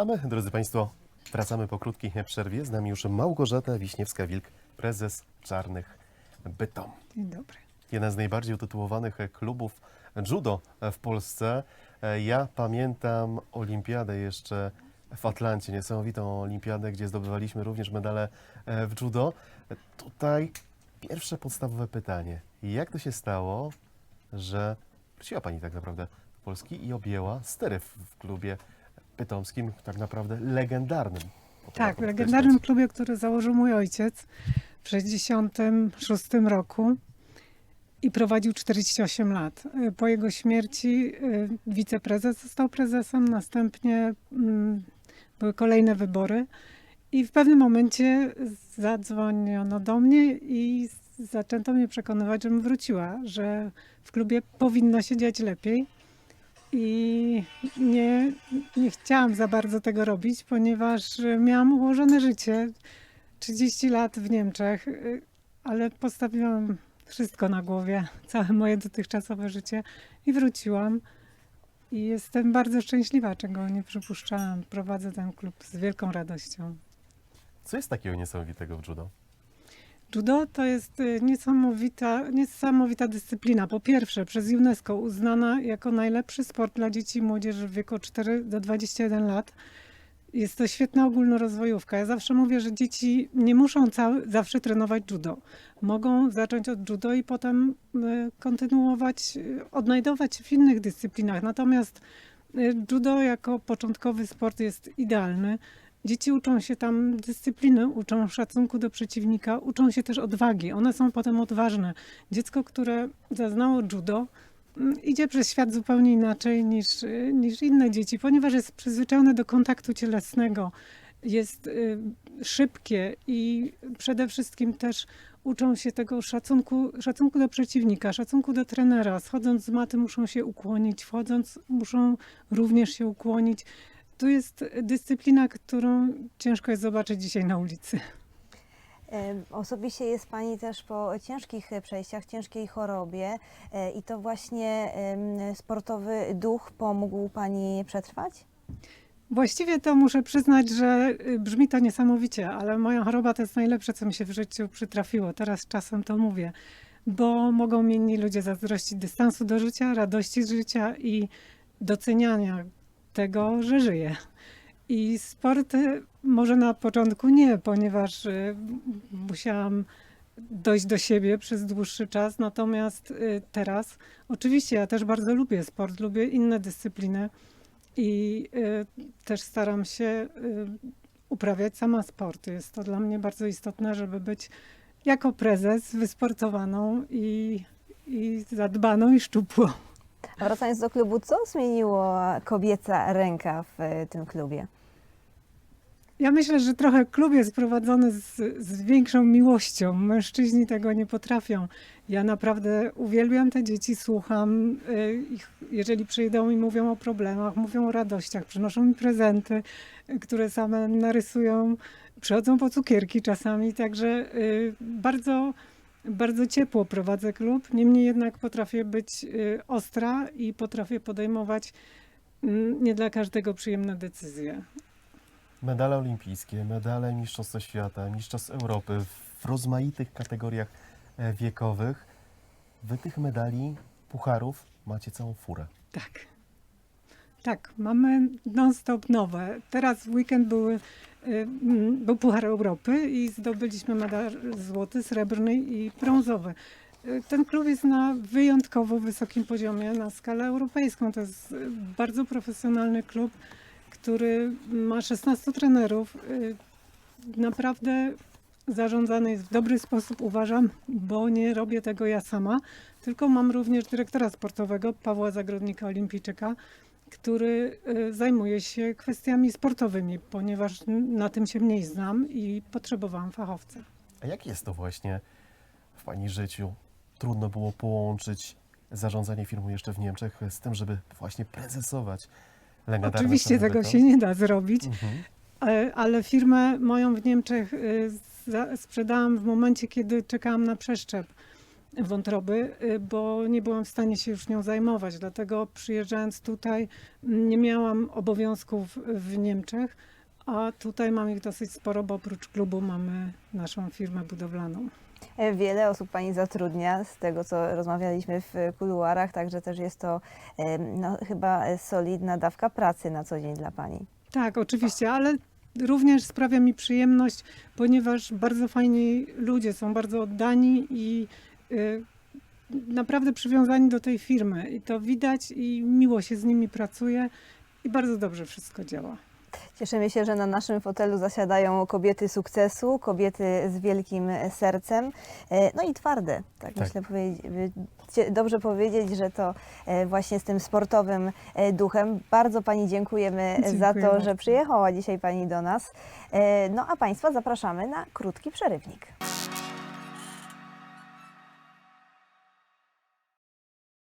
A my, drodzy Państwo, wracamy po krótkiej przerwie. Z nami już Małgorzata Wiśniewska-Wilk, prezes Czarnych Bytom. Dzień dobry. Jeden z najbardziej utytułowanych klubów judo w Polsce. Ja pamiętam olimpiadę jeszcze w Atlancie, niesamowitą olimpiadę, gdzie zdobywaliśmy również medale w judo. Tutaj pierwsze podstawowe pytanie. Jak to się stało, że wróciła Pani tak naprawdę do Polski i objęła stery w, w klubie pytomskim, tak naprawdę legendarnym? Tak, legendarnym klubie, który założył mój ojciec w 66 roku i prowadził 48 lat. Y, Po jego śmierci y, wiceprezes został prezesem, następnie mm, były kolejne wybory i w pewnym momencie zadzwoniono do mnie i zaczęto mnie przekonywać, żebym wróciła, że w klubie powinno się dziać lepiej. I nie, nie chciałam za bardzo tego robić, ponieważ miałam ułożone życie 30 lat w Niemczech, y, ale postawiłam wszystko na głowie, całe moje dotychczasowe życie i wróciłam. I jestem bardzo szczęśliwa, czego nie przypuszczałam. Prowadzę ten klub z wielką radością. Co jest takiego niesamowitego w judo? Judo to jest y, niesamowita, niesamowita dyscyplina. Po pierwsze, przez UNESCO uznana jako najlepszy sport dla dzieci i młodzieży w wieku 4 do 21 lat. Jest to świetna ogólnorozwojówka. Ja zawsze mówię, że dzieci nie muszą cały, zawsze trenować judo. Mogą zacząć od judo i potem y, kontynuować, y, odnajdować się w innych dyscyplinach. Natomiast judo jako początkowy sport jest idealny. Dzieci uczą się tam dyscypliny, uczą szacunku do przeciwnika, uczą się też odwagi. One są potem odważne. Dziecko, które zaznało judo, mm, idzie przez świat zupełnie inaczej niż, y, niż inne dzieci, ponieważ jest przyzwyczajone do kontaktu cielesnego, jest y, szybkie i przede wszystkim też uczą się tego szacunku, szacunku do przeciwnika, szacunku do trenera. Schodząc z maty muszą się ukłonić, wchodząc muszą również się ukłonić. To jest dyscyplina, którą ciężko jest zobaczyć dzisiaj na ulicy. Osobiście jest Pani też po ciężkich przejściach, ciężkiej chorobie e, i to właśnie sportowy duch pomógł Pani przetrwać? Właściwie to muszę przyznać, że y, brzmi to niesamowicie, ale moja choroba to jest najlepsze, co mi się w życiu przytrafiło. Teraz czasem to mówię, bo mogą mi inni ludzie zazdrościć dystansu do życia, radości z życia i doceniania tego, że żyję. I sport y, może na początku nie, ponieważ y, musiałam dojść do siebie przez dłuższy czas. Natomiast y, teraz, oczywiście, ja też bardzo lubię sport, lubię inne dyscypliny i też staram się uprawiać sama sport. Jest to dla mnie bardzo istotne, żeby być jako prezes wysportowaną i, i zadbaną i szczupłą. Wracając do klubu, co zmieniło kobieca ręka w e, tym klubie? Ja myślę, że trochę klub jest prowadzony z, z większą miłością. Mężczyźni tego nie potrafią. Ja naprawdę uwielbiam te dzieci, słucham y, ich, jeżeli przyjdą i mówią o problemach, mówią o radościach, przynoszą mi prezenty, y, które same narysują, przychodzą po cukierki czasami, także y, bardzo, bardzo ciepło prowadzę klub. Niemniej jednak potrafię być y, ostra i potrafię podejmować mm, nie dla każdego przyjemne decyzje. Medale olimpijskie, medale Mistrzostwa Świata, Mistrzostw Europy w rozmaitych kategoriach e, wiekowych. Wy tych medali, pucharów macie całą furę. Tak. Tak, mamy non-stop nowe. Teraz w weekend były, mm, był Puchar Europy i zdobyliśmy medal złoty, srebrny i brązowy. Y, Ten klub jest na wyjątkowo wysokim poziomie na skalę europejską. To jest y, bardzo profesjonalny klub, który ma 16 trenerów. Y, Naprawdę zarządzany jest w dobry sposób, uważam, bo nie robię tego ja sama, tylko mam również dyrektora sportowego Pawła Zagrodnika Olimpijczyka, który y, zajmuje się kwestiami sportowymi, ponieważ na tym się mniej znam i potrzebowałam fachowca. A jak jest to właśnie w Pani życiu? Trudno było połączyć zarządzanie firmą jeszcze w Niemczech z tym, żeby właśnie prezesować legendarne Oczywiście tego się nie da zrobić, Mhm. ale, ale firmę moją w Niemczech y, sprzedałam w momencie, kiedy czekałam na przeszczep. Wątroby, y, bo nie byłam w stanie się już nią zajmować. Dlatego przyjeżdżając tutaj m, nie miałam obowiązków w Niemczech, a tutaj mam ich dosyć sporo, bo oprócz klubu mamy naszą firmę budowlaną. E, Wiele osób Pani zatrudnia, z tego co rozmawialiśmy w kuluarach, także też jest to e, no, chyba solidna dawka pracy na co dzień dla Pani. Tak, oczywiście, ale również sprawia mi przyjemność, ponieważ bardzo fajni ludzie są bardzo oddani i naprawdę przywiązani do tej firmy. I to widać i miło się z nimi pracuje i bardzo dobrze wszystko działa. Cieszymy się, że na naszym fotelu zasiadają kobiety sukcesu, kobiety z wielkim sercem, e, no i twarde. Tak, Tak. myślę, dobrze powiedzieć, że to e, właśnie z tym sportowym duchem. Bardzo Pani dziękujemy za Dziękuję to, bardzo. że przyjechała dzisiaj Pani do nas. No a Państwa zapraszamy na krótki przerywnik.